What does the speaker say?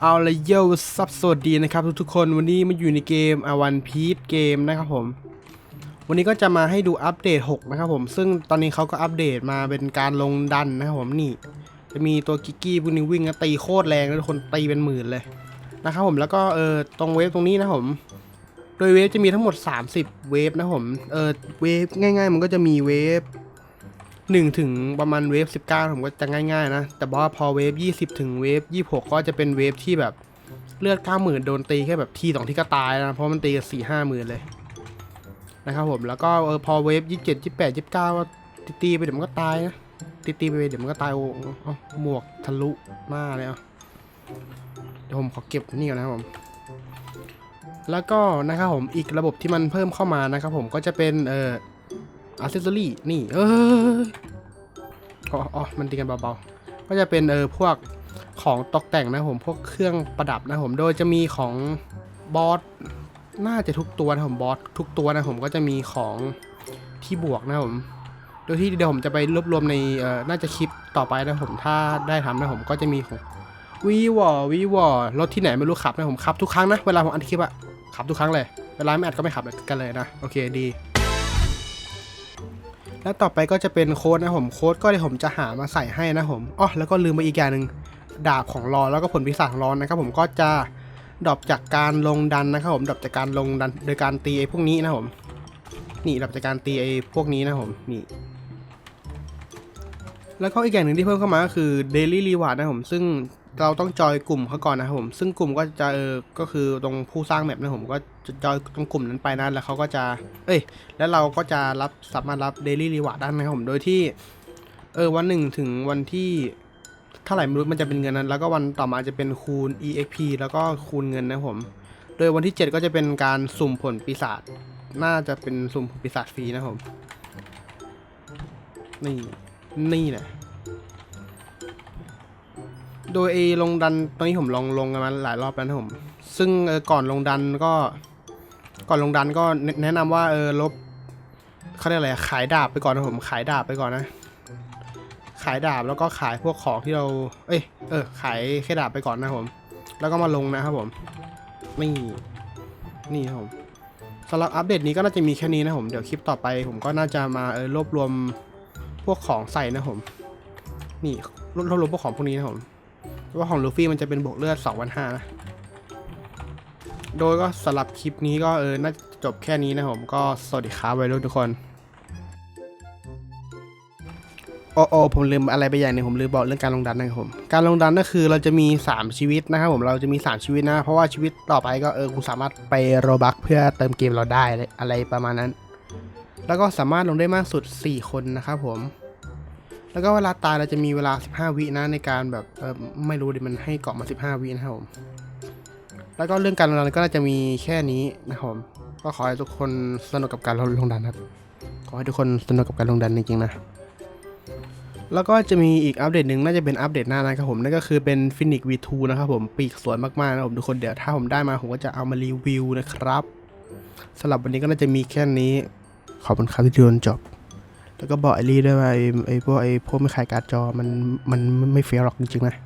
เอาละเยลซับสวัสดีนะครับทุกๆคนวันนี้มาอยู่ในเกมอวันพีทเกมนะครับผม วันนี้ก็จะมาให้ดูอัปเดต 6 นะครับผม ซึ่งตอนนี้เขาก็อัปเดตมาเป็นการลงดันนะครับผมนี่ จะมีตัวกิกกี้พวกนี้วิ่งตีโคตรแรงแล้วทุกคนตีเป็นหมื่นเลยนะครับผมแล้วก็เออตรงเวฟตรงนี้นะผม โดยเวฟจะมีทั้งหมด 30 เวฟนะผมเออเวฟง่าย ๆ มันก็จะมีเวฟ หนึ่งถึงประมาณเวฟสิบเก้าผมก็จะง่าย ๆ นะ แต่ว่าพอเวฟยี่สิบถึงเวฟยี่หกก็จะเป็นเวฟที่แบบเลือดเก้าหมื่นโดนตีแค่แบบทีสองที่ก็ตายนะ เพราะมันตีกันสี่ห้าหมื่นเลยนะครับผม แล้วก็เออพอเวฟยี่สิบเจ็ดยี่สิบแปดยี่สิบเก้าตีไปเดี๋ยวมันก็ตายนะ ตีตีไปเดี๋ยวมันก็ตายโอ้โหเอหมวกทะลุหน้าเลยอะเดี๋ยวผมขอเก็บนี่ก่อนนะครับผมแล้วก็นะครับผมอีกระบบที่มันเพิ่มเข้ามานะครับผมก็จะเป็นเอ่อ อัซเซอรี่นี่เอออ๋ออมันตีกันเบาๆ ก็จะเป็นเออพวกของตกแต่งนะผมพวกเครื่องประดับนะผมโดยจะมีของบอสน่าจะทุกตัวนะผมบอสทุกตัวนะผมก็จะมีของที่บวกนะผมโดยที่เดี๋ยวผมจะไปรวบรวมในเอ่อน่าจะคลิปต่อไปนะผมถ้าได้ทำนะผมก็จะมีของวีวอวีวอรถที่ไหนไม่รู้ขับนะผมขับทุกครั้งนะเวลาผมอัดคลิปอะขับทุกครั้งเลยเวลาไม่อัดก็ไม่ขับกันเลยนะโอเคดี แล้วต่อไปก็จะเป็นโค้ดนะผมโค้ดก็เดี๋ยวผมจะหามาใส่ให้นะผมอ๋อแล้วก็ลืมไปอีกอย่างหนึ่งดาบของรอแล้วก็ผลพิศาจของรอนะครับผมก็จะดรอปจากการลงดันนะครับผมดรอปจากการลงดันโดยการตีไอ้พวกนี้นะผมนี่ดรอปจากการตีไอ้พวกนี้นะผมนี่แล้วก็อีกอย่างหนึ่งที่เพิ่มเข้ามาก็คือ Daily Reward นะผมซึ่ง เราต้องจอยกลุ่มเขาก่อนนะครับผม ซึ่งกลุ่มก็จะเออก็คือตรงผู้สร้างแมปนะผมก็จะจอยตรงกลุ่มนั้นไปนะแล้วเขาก็จะ เอ้ย แล้วเราก็จะรับสามารถรับ Daily Reward ได้นะครับผมโดยที่ เออวันหนึ่งถึงวันที่เท่าไหร่ไม่รู้มันจะเป็นเงินนั้น แล้วก็วันต่อมาจะเป็นคูณ EXP แล้วก็คูณเงินนะผม โดยวันที่ 7 ก็จะเป็นการสุ่มผลปีศาจน่าจะเป็นสุ่มผลปีศาจฟรีนะผมนี่นี่แหละ โดยไอ้ลงดันตอนนี้ผมลองลงกันมาหลายรอบแล้วนะผม ซึ่งก่อนลงดันก็ ก่อนลงดันก็แนะนะนำว่าเออลบเขาเรียกอะไรขายดาบไปก่อนนะผมขายดาบไปก่อนนะ ขายดาบแล้วก็ขายพวกของที่เรา เอ้ยเออขายแค่ดาบไปก่อนนะผม แล้วก็มาลงนะครับผมนี่นี่ครับผมสำหรับอัปเดตนี้ก็น่าจะมีแค่นี้นะผมเดี๋ยวคลิปต่อไป ผมก็น่าจะมาเออรวบรวมพวกของใส่นะผมนี่รวบรวมพวกของพวกนี้นะผม ว่าของลูฟี่มันจะเป็นบวกเลือด2 5 0 0นะ โดยก็สำหรับคลิปนี้ก็เออ น่าจะจบแค่นี้นะผมก็สวัสดีครับไวรุ่นทุกคน โอ้โอผมลืมอะไรไปอย่างหนึงผมลืมบอกเรื่องการลงดันนะครับผม การลงดันก็คือเราจะมี 3 ชีวิตนะครับผมเราจะมี 3 ชีวิตนะ เพราะว่าชีวิตต่อไปก็เออคุณสามารถไปโรบักเพื่อเติมเกมเราได้อะไรประมาณนั้น แล้วก็สามารถลงได้มากสุด 4 คนนะครับผม แล้วก็เวลาตายเราจะมีเวลา 15 วินะในการแบบเออไม่รู้ดิมันให้เกาะมา 15 วินะครับผมแล้วก็เรื่องการลงดันก็น่าจะมีแค่นี้นะครับผมก็ขอให้ทุกคนสนุกกับการลงดันครับ ขอให้ทุกคนสนุกกับการลงดันจริงๆนะแล้วก็จะมีอีกอัปเดตหนึ่งน่าจะเป็นอัปเดตหน้านะครับผมนั่นก็คือเป็น Phoenix V2 นะครับผมปีกสวยมากๆนะครับผมทุกคนเดี๋ยวถ้าผมได้มาผมก็จะเอามารีวิวนะครับสำหรับวันนี้ก็น่าจะมีแค่นี้ ขอบคุณครับที่ดูจนจบ แล้วก็บอกไอรีด้วยว่าไอ้ไอพวกไอ้พวกไม่ขายการ์ดจอมันมันไม่เฟี้ยวหรอกจริงๆนะ